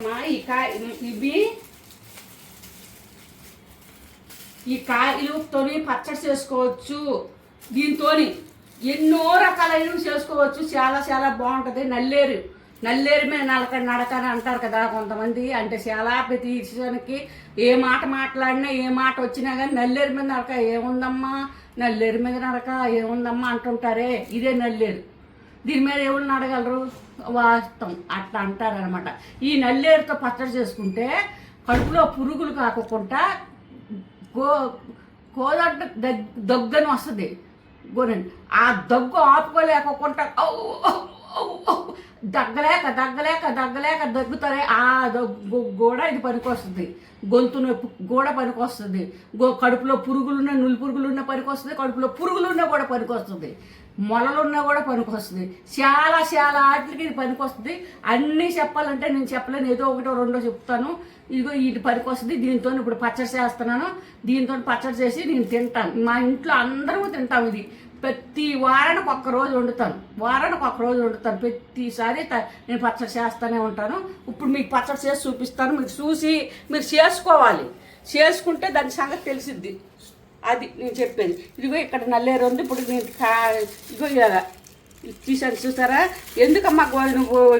ఈ కాయ ఇవి ఈ కాయలుతో పచ్చడి చేసుకోవచ్చు. దీంతోని ఎన్నో రకాలైనవి చేసుకోవచ్చు. చాలా చాలా బాగుంటుంది. నల్లేరు. నల్లేరు మీద నడక నడక అని అంటారు కదా కొంతమంది. అంటే చాలా ప్రతి విషయానికి ఏ మాట మాట్లాడినా ఏ మాట వచ్చినా కానీ నల్లేరు మీద నడక ఏముందమ్మా? నల్లేరు మీద నడక ఏముందమ్మా అంటుంటారే. ఇదే నల్లేరు. దీని మీద ఎవరిని అడగలరు? వాస్తవం. అట్లా అంటారనమాట ఈ నల్లేరుతో పచ్చడి చేసుకుంటే కడుపులో పురుగులు కాకుండా గో కోదంట దగ్ దగ్గని వస్తుంది. గోనండి ఆ దగ్గు ఆపుకోలేకుండా ఔ, దగ్గలేక దగ్గలేక దగ్గలేక దగ్గుతారే ఆ దగ్గు కూడా ఇది పనికొస్తుంది. గొంతు నొప్పి కూడా పనికొస్తుంది. గో కడుపులో పురుగులున్న నులి పురుగులున్న పనికొస్తుంది కడుపులో పురుగులున్నా కూడా పనికొస్తుంది. మొలలున్నా కూడా పనికొస్తుంది. చాలా చాలా వాటికి ఇది పనికొస్తుంది. అన్నీ చెప్పాలంటే నేను చెప్పలేను. ఏదో ఒకటో రెండో చెప్తాను. ఇదిగో ఇది పనికొస్తుంది. దీంతో ఇప్పుడు పచ్చడి చేస్తున్నాను. దీంతో పచ్చడి చేసి నేను తింటాను. మా ఇంట్లో అందరూ తింటాం ఇది. ప్రతి వారానికి ఒక్క రోజు వండుతాను. వారానికి ఒక్కరోజు వండుతాను. ప్రతిసారి త- నేను పచ్చడి చేస్తూనే ఉంటాను. ఇప్పుడు మీకు పచ్చడి చేసి చూపిస్తాను. మీరు చూసి మీరు చేసుకోవాలి. చేసుకుంటే దాని సంగతి తెలిసిద్ది. అది నేను చెప్పేది. ఇదిగో ఇక్కడ నల్లేరు ఉంది. ఇప్పుడు నేను కా ఇదిగో ఇలాగా తీసాను చూసారా? ఎందుకమ్మా గో నువ్వు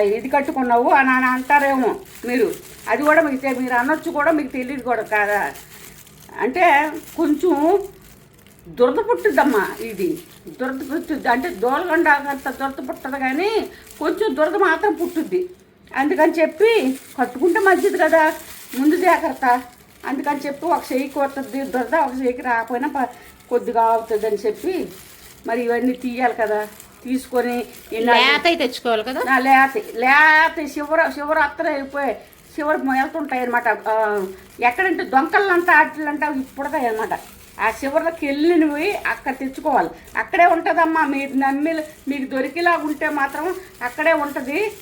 ఇది కట్టుకున్నావు అని అని అంటారేమో మీరు. అది కూడా మీకు మీరు అనొచ్చు కూడా మీకు తెలియదు కూడా కాదా? అంటే కొంచెం దురద పుట్టుద్దమ్మా ఇది. దురద పుట్టుద్ది అంటే దోలగండ అంత దురద పుట్టదు కానీ కొంచెం దురద మాత్రం పుట్టుద్ది. అందుకని చెప్పి కట్టుకుంటే మంచిది కదా. ముందు జాగ్రత్త. అందుకని చెప్పి ఒక చెయ్యికి వస్తుంది దురద ఒక చెయ్యికి రాకపోయినా కొద్దిగా అవుతుంది అని చెప్పి మరి ఇవన్నీ తీయాలి కదా. తీసుకొని లేత తెచ్చుకోవాలి కదా? లేత లేత శివర శివరాత్రి అయిపోయి శివర వెళ్తుంటాయి అనమాట ఎక్కడంటే దొంకలంతా ఆటలంతా ఇప్పుడతాయి అనమాట ఆ శివరికి వెళ్ళినవి అక్కడ తెచ్చుకోవాలి. అక్కడే ఉంటుందమ్మా. మీరు నమ్మి మీకు దొరికేలా ఉంటే మాత్రం అక్కడే ఉంటుంది.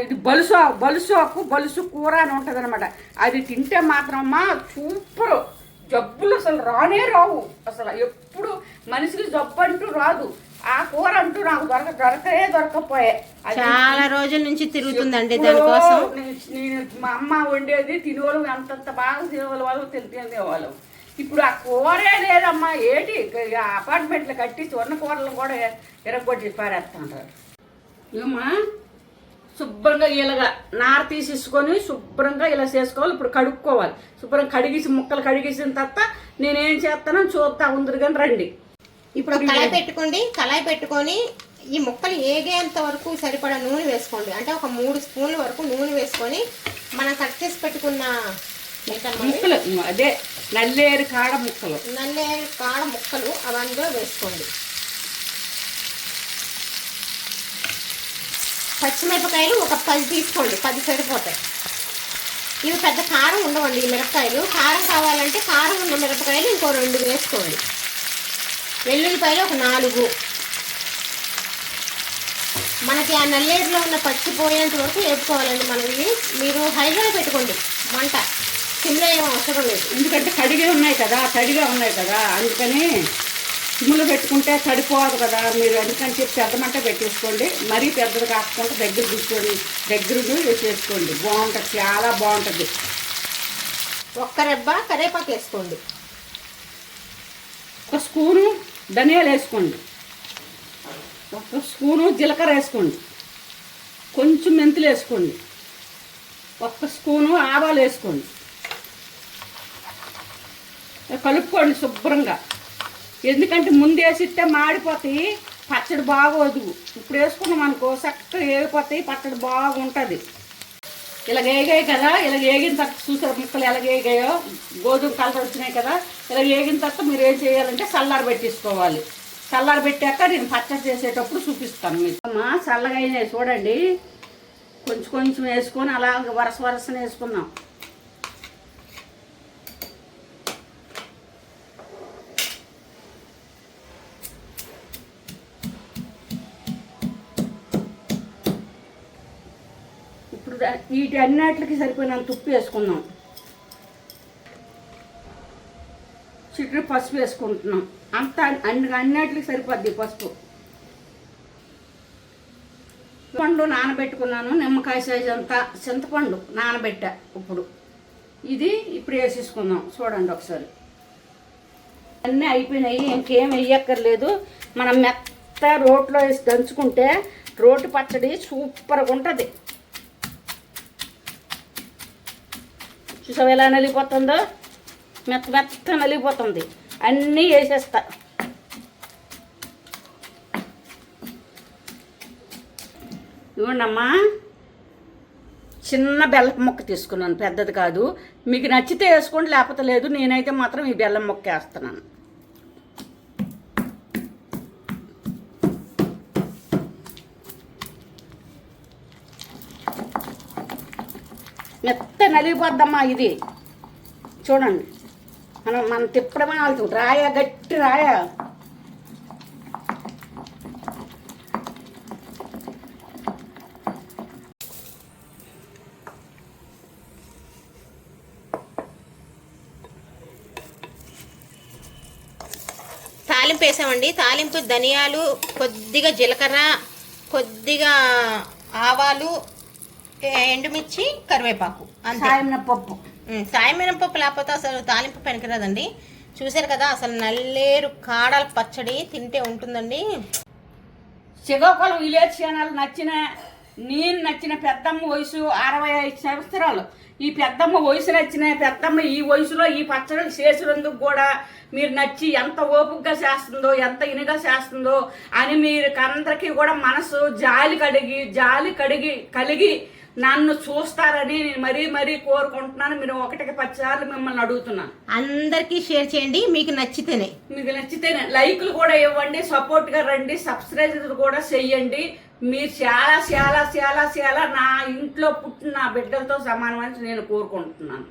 ఇది బలుసు బలుసోకు బలుసు కూర అని ఉంటుంది అనమాట అది తింటే మాత్రం అమ్మా సూపర్. జబ్బులు అసలు రానే రావు. అసలు ఎప్పుడు మనిషికి జబ్బు అంటూ రాదు. ఆ కూర అంటూ నాకు దొరక దొరకనే దొరకపోయే. అది చాలా రోజుల నుంచి తిరుగుతుందండి దానికోసం. నేను- మా అమ్మ వండేది తినేవాళ్ళు అంతంత బాగా తినేవాళ్ళు వాళ్ళు తినేవాళ్ళు. ఇప్పుడు ఆ కూరే లేదమ్మా ఏంటి? అపార్ట్మెంట్లు కట్టి ఉన్న కూరలు కూడా ఎరగొట్టి పారేస్తుంటారు. ఏమా? శుభ్రంగా ఇలాగా నార తీసేసుకొని శుభ్రంగా ఇలా చేసుకోవాలి. ఇప్పుడు కడుక్కోవాలి. శుభ్రంగా కడిగేసి ముక్కలు కడిగేసిన తర్వాత నేనేం చేస్తానో చూస్తా ఉందరు కానీ రండి. ఇప్పుడు కళాయి పెట్టుకోండి. కళాయి పెట్టుకొని ఈ ముక్కలు ఏగేంత వరకు సరిపడా నూనె వేసుకోండి. అంటే ఒక మూడు స్పూన్ల వరకు నూనె వేసుకొని మనం కట్ చేసి పెట్టుకున్న ముక్కలు అదే నల్లేరు కాడ ముక్కలు. నల్లే కాడ ముక్కలు అవి అందులో వేసుకోండి. పచ్చిమిరపకాయలు ఒక పది తీసుకోండి పది సరిపోతాయి. ఇవి పెద్ద కారం ఉండవండి ఈ మిరపకాయలు. కారం కావాలంటే కారం ఉన్న మిరపకాయలు ఇంకో రెండు వేసుకోండి. వెల్లుల్లిపాయలు ఒక నాలుగు. మనకి ఆ నల్లేరులో ఉన్న పచ్చి పోయేంత వరకు వేపుకోవాలండి మనం మీరు హైలో పెట్టుకోండి మంట. సిమ్లో ఏం అవసరం లేదు. ఎందుకంటే కడిగే ఉన్నాయి కదా తడిగా ఉన్నాయి కదా అందుకని సిమ్ములు పెట్టుకుంటే తడిపోదు కదా మీరు అందుకని చెప్పి పెద్దమంట పెట్టేసుకోండి. మరీ పెద్దది కాకుండా దగ్గర కూర్చోండి దగ్గర చేసుకోండి బాగుంటుంది చాలా బాగుంటుంది. ఒక్క రెబ్బ కరేపాకు వేసుకోండి. ఒక స్పూను ధనియాలు వేసుకోండి. ఒక స్పూను జీలకర్ర వేసుకోండి. కొంచెం మెంతులు వేసుకోండి. ఒక్క స్పూను ఆవాలు వేసుకోండి. కలుపుకోండి శుభ్రంగా. ఎందుకంటే ముందు వేసిస్తే మాడిపోతాయి పచ్చడి బాగోదు. ఇప్పుడు వేసుకున్నాం అనుకో చక్కగా వేగిపోతాయి పచ్చడి బాగుంటుంది. ఇలా వేగాయి కదా ఇలా వేగిన తర్వాత చూసారు ముక్కలు ఎలా వేగాయో గోధుమ కలర్ వచ్చినాయి కదా ఇలా వేగిన తర్వాత మీరు ఏం చేయాలంటే చల్లారి పెట్టేసుకోవాలి. చల్లారి పెట్టాక నేను పచ్చడి చేసేటప్పుడు చూపిస్తాను మీకు. అమ్మా చల్లగా అయినాయి చూడండి. కొంచెం కొంచెం వేసుకొని అలా వరస వరసన వేసుకున్నాం వీటి అన్నిటికి సరిపోయినంత ఉప్పు వేసుకుందాం. చికెన్ పసుపు వేసుకుంటున్నాం. అంత అన్ని అన్నిటికి సరిపోద్ది పసుపు. పండు నానబెట్టుకున్నాను నిమ్మకాయ సైజ్ అంతా చింతపండు నానబెట్టా ఇప్పుడు. ఇది ఇప్పుడు వేసేసుకుందాం. చూడండి ఒకసారి. అన్నీ అయిపోయినాయి ఇంకేం వేయక్కర్లేదు. మనం మెత్త రోట్లో వేసి దంచుకుంటే రోటి పచ్చడి సూపర్గా ఉంటుంది. చూసావు ఎలా నలిగిపోతుందో? మెత్త మెత్త నలిగిపోతుంది. అన్నీ వేసేస్తా. ఇవ్వండమ్మా. చిన్న బెల్లం ముక్క తీసుకున్నాను. పెద్దది కాదు. మీకు నచ్చితే వేసుకోండి లేకపోతే లేదు. నేనైతే మాత్రం ఈ బెల్లం ముక్క వేస్తున్నాను. మెత్త నలిగిపోద్దమ్మా ఇది. చూడండి. మనం మనం తిప్పడమే వెళ్తుంది రాయ గట్టి రాయ. తాలింపు వేసామండి. తాలింపు ధనియాలు కొద్దిగా జీలకర్ర కొద్దిగా ఆవాలు ఎండుమిర్చి కరివేపాకు అంతే. పప్పు ఉమ్, సాయం మినపప్పు లేకపోతే అసలు తాలింపు పనికిరాదండి. చూశారు కదా అసలు నల్లేరు కాడల పచ్చడి తింటే ఉంటుందండి. శ్రీకాకుళం విలేజ్ ఛానల్ నచ్చిన నేను నచ్చిన పెద్దమ్మ వయసు అరవై ఐదు సంవత్సరాలు. ఈ పెద్దమ్మ వయసు నచ్చిన పెద్దమ్మ ఈ వయసులో ఈ పచ్చడి చేసినందుకు కూడా మీరు నచ్చి ఎంత ఓపికగా చేస్తుందో ఎంత ఇనిగా చేస్తుందో అని మీరు అందరికీ కూడా మనసు జాలి కడిగి జాలి కడిగి కలిగి నన్ను చూస్తారని నేను మరీ మరీ కోరుకుంటున్నాను. మీరు ఒకటికి పది సార్లు మిమ్మల్ని అడుగుతున్నాను. అందరికీ షేర్ చేయండి మీకు నచ్చితేనే. మీకు నచ్చితే లైక్లు కూడా ఇవ్వండి సపోర్ట్గా రండి సబ్స్క్రైబ్ కూడా చెయ్యండి. మీరు చాలా చాలా చాలా చాలా నా ఇంట్లో పుట్టిన నా బిడ్డలతో సమానమని నేను కోరుకుంటున్నాను.